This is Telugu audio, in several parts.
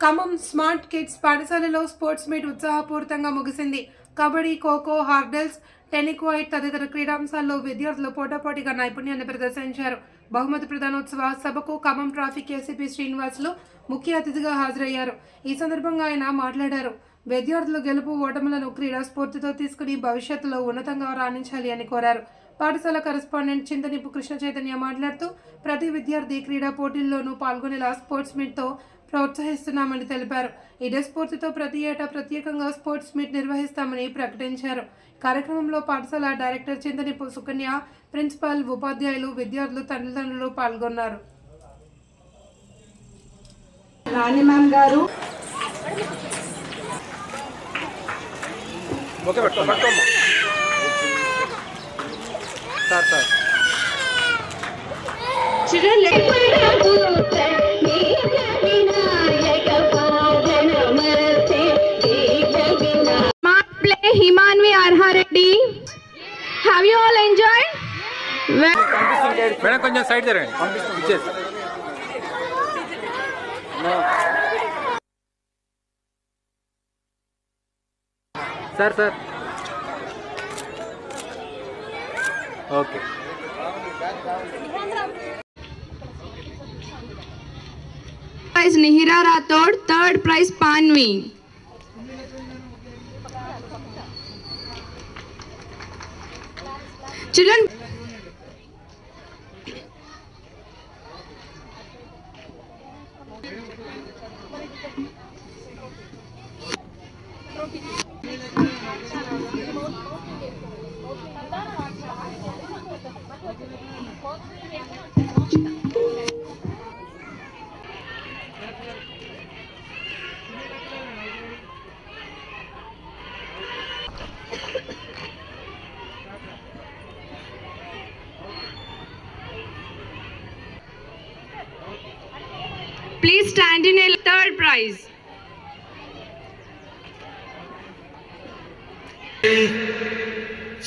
ఖమ్మం స్మార్ట్ కిడ్స్ పాఠశాలలో స్పోర్ట్స్ మీట్ ఉత్సాహపూరితంగా ముగిసింది. కబడ్డీ ఖోఖో హార్డల్స్ టెనిక్వైట్ తదితర క్రీడాంశాల్లో విద్యార్థులు పోటాపోటీగా నైపుణ్యాన్ని ప్రదర్శించారు. బహుమతి ప్రధానోత్సవ సభకు ఖమ్మం ట్రాఫిక్ ఏసీపీ శ్రీనివాసులు ముఖ్య అతిథిగా హాజరయ్యారు. ఈ సందర్భంగా ఆయన మాట్లాడారు. విద్యార్థులు గెలుపు ఓటములను క్రీడా స్ఫూర్తితో తీసుకుని భవిష్యత్తులో ఉన్నతంగా రాణించాలి అని కోరారు. పాఠశాల కరెస్పాండెంట్ చింతనిప్పు కృష్ణ చైతన్య మాట్లాడుతూ ప్రతి విద్యార్థి క్రీడా పోటీల్లోనూ పాల్గొనేలా స్పోర్ట్స్ మీట్తో ప్రోత్సహిస్తున్నామని తెలిపారు. ఇదే స్ఫూర్తితో ప్రతి ఏటా ప్రత్యేకంగా స్పోర్ట్స్ మీట్ నిర్వహిస్తామని ప్రకటించారు. కార్యక్రమంలో పాఠశాల డైరెక్టర్ చింతనిప్పు సుకన్య ప్రిన్సిపాల్ ఉపాధ్యాయులు విద్యార్థులు తల్లిదండ్రులు పాల్గొన్నారు. రాణి మ్యామ్ గారు. Sir sir. మేడం కొంచెం సైడ్ జరగండి ఇచ్చేసి sir sir okay prize Nihira Rathod, third prize Panvi. Children, please stand in a third prize.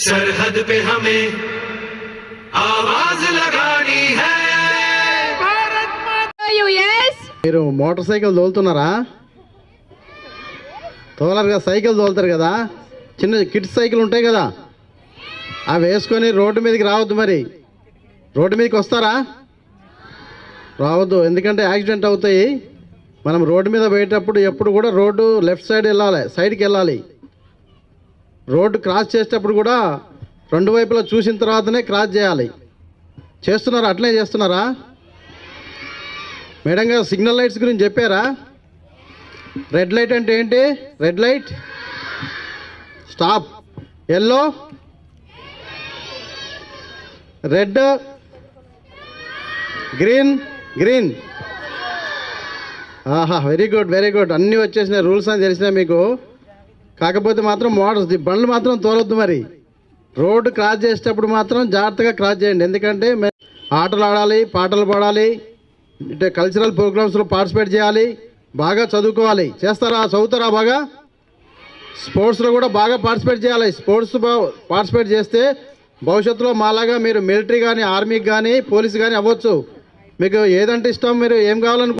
सरहद पे हमें आवाज लगानी है You yes? మీరు మోటార్ సైకిల్ తోలుతున్నారా తోలరు కదా సైకిల్ తోలుతారు కదా చిన్న కిడ్స్ సైకిల్ ఉంటాయి కదా అవి వేసుకొని రోడ్డు మీదకి రావద్దు మరి రోడ్డు మీదకి వస్తారా రావద్దు. ఎందుకంటే యాక్సిడెంట్ అవుతాయి. మనం రోడ్డు మీద పోయేటప్పుడు ఎప్పుడు కూడా రోడ్డు లెఫ్ట్ సైడ్ వెళ్ళాలి సైడ్కి వెళ్ళాలి. రోడ్డు క్రాస్ చేసేటప్పుడు కూడా రెండు వైపులా చూసిన తర్వాతనే క్రాస్ చేయాలి. చేస్తున్నారా? అట్లనే చేస్తున్నారా? మేడం గారు సిగ్నల్ లైట్స్ గురించి చెప్పారా? రెడ్ లైట్ అంటే ఏంటి? Red light? Stop. Yellow? Red? Green? Green. ఆహా వెరీ గుడ్ వెరీ గుడ్ అన్నీ వచ్చేసినాయి రూల్స్ అని తెలిసినాయి మీకు. కాకపోతే మాత్రం మోడల్స్ బండ్లు మాత్రం తోలొద్దు మరి. రోడ్డు క్రాస్ చేసేటప్పుడు మాత్రం జాగ్రత్తగా క్రాస్ చేయండి. ఎందుకంటే ఆటలు ఆడాలి పాటలు పాడాలి అంటే కల్చరల్ ప్రోగ్రామ్స్లో పార్టిసిపేట్ చేయాలి బాగా చదువుకోవాలి. చేస్తారా చదువుతారా బాగా? స్పోర్ట్స్లో కూడా బాగా పార్టిసిపేట్ చేయాలి. స్పోర్ట్స్ పార్టిసిపేట్ చేస్తే భవిష్యత్తులో మాలాగా మీరు మిలిటరీ కానీ ఆర్మీకి కానీ పోలీస్ కానీ అవ్వచ్చు. మీకు ఏదంటే ఇష్టం మీరు ఏం కావాలనుకో